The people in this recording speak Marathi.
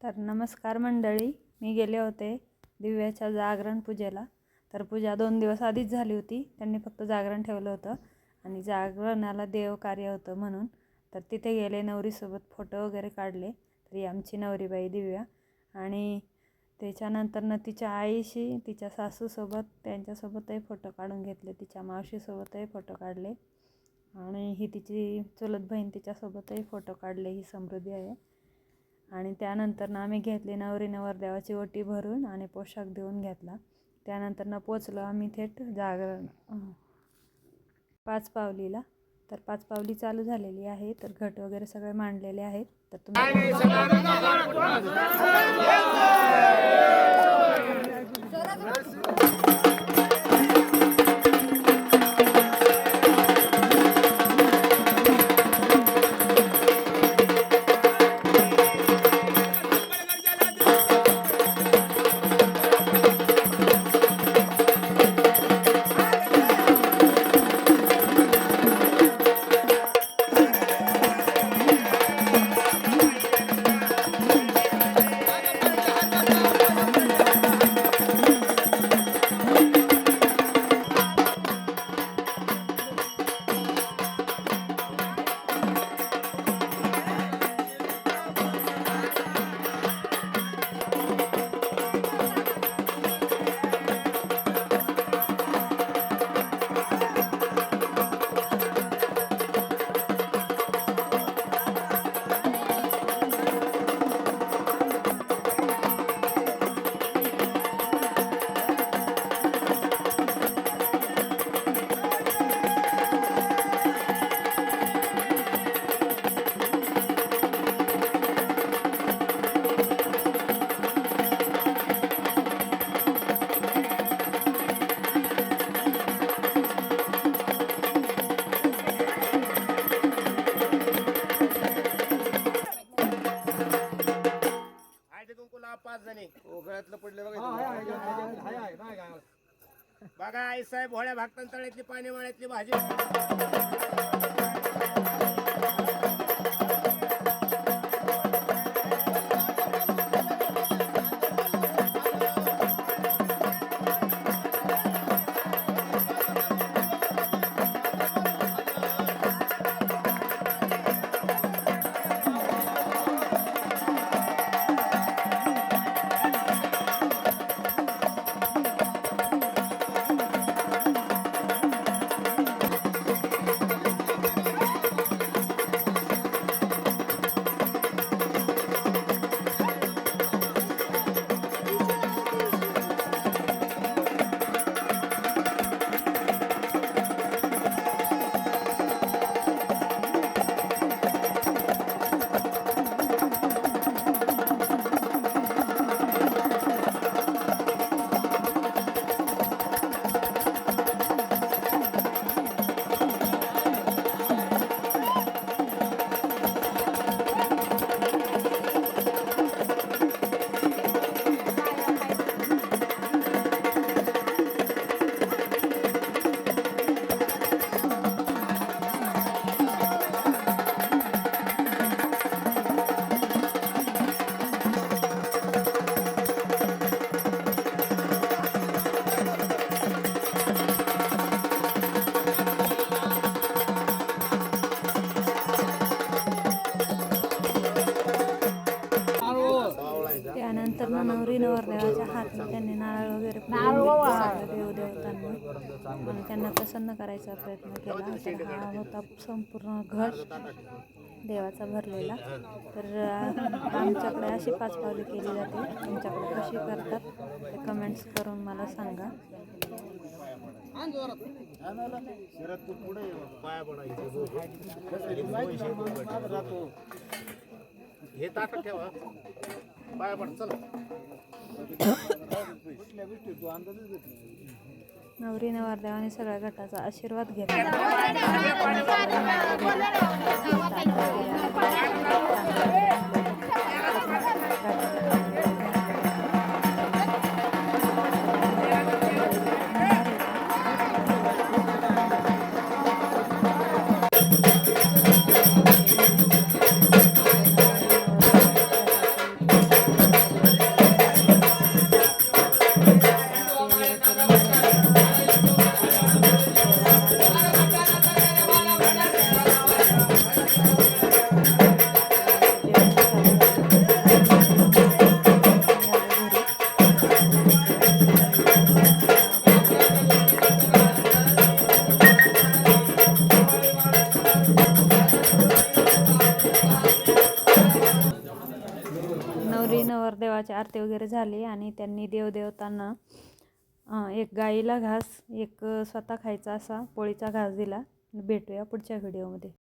तर नमस्कार मंडळी मी गेले होते दिव्याच्या जागरण पूजेला. तर पूजा दोन दिवस आधीच झाली होती त्यांनी फक्त जागरण ठेवलं होतं आणि जागरणाला देव कार्य होतं म्हणून. तर तिथे गेले नवरीसोबत फोटो वगैरे काढले तरी आमची नवरीबाई दिव्या आणि त्याच्यानंतरनं तिच्या आईशी तिच्या सासूसोबत त्यांच्यासोबतही फोटो काढून घेतले तिच्या मावशीसोबतही फोटो काढले आणि ही तिची चुलत बहीण तिच्यासोबतही फोटो काढले ही समृद्धी आहे. आणि त्यानंतर ना आम्ही घेतली नवरी नवरदेवाची ओटी भरून आणि पोशाख देऊन घेतला. त्यानंतर ना पोचलो आम्ही थेट जागरण पाच पावलीला. तर पाच पावली चालू झालेली आहे. तर घट वगैरे सगळे मांडलेले आहेत. तर तुम्ही बघा आई साहेब होळ्या भागतान तळ्यातली पाणी वाळ्यातली भाजी. ना नवरी नवरदेवाच्या हातात त्यांनी नारळ वगैरे देव देवतांना. आणि त्यांना प्रसन्न करायचा प्रयत्न केला. तर हा होता संपूर्ण घट देवाचा भरलेला. तर आमच्याकडे अशी पाच पावली केली जाते. तुमच्याकडे कशी करतात ते कमेंट्स करून मला सांगा. पुढे हे ताटात ठेवा. पड नवरी सगळ्या गटाचा आशीर्वाद घेतला. नवरी नवरदेवाची आरती वगैरे झाली आणि त्यांनी देवदेवतांना एक गाईला घास एक स्वतः खायचा असा पोळीचा घास दिला. भेटूया पुढच्या व्हिडिओमध्ये.